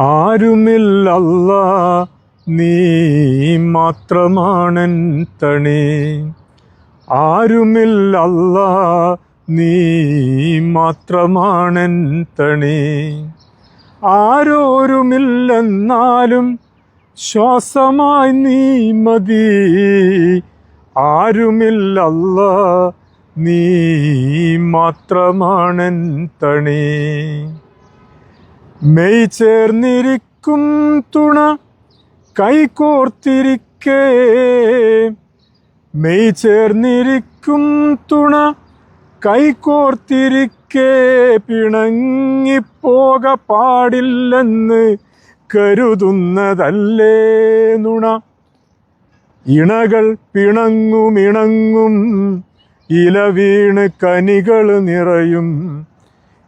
ആരുമില്ലല്ല നീ മാത്രമാണൻ തണി. ആരുമില്ലല്ല നീ മാത്രമാണൻ തണി. ആരോരുമില്ലെന്നാലും ശ്വാസമായി നീ മതി. ആരുമില്ലല്ല നീ മാത്രമാണൻ തണി. മെയ് ചേർന്നിരിക്കും തുണ കൈകോർത്തിരിക്കേ മെയ് ചേർന്നിരിക്കും തുണ കൈകോർത്തിരിക്കേ പിണങ്ങിപ്പോക പാടില്ലെന്ന് കരുതുന്നതല്ലേ നുണ. ഇണകൾ പിണങ്ങുമിണങ്ങും ഇല വീണ് കനികൾ നിറയും.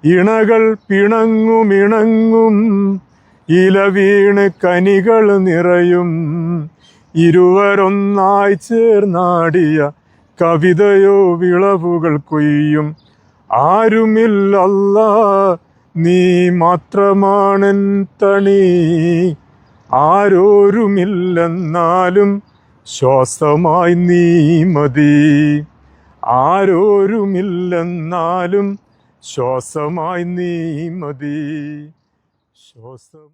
ഇണകൾ പിണങ്ങുമിണങ്ങും ഇല വീണ് കനികൾ നിറയും. ഇരുവരൊന്നായി ചേർന്നാടിയ കവിതയോ വിളവുകൾ കൊയ്യും. ആരുമില്ലല്ല നീ മാത്രമാണൻ തണി. ആരോരുമില്ലെന്നാലും ശ്വാസമായി നീ മതി. ആരോരുമില്ലെന്നാലും ശ്വാസമായി നീ മതി. ശ്വാസം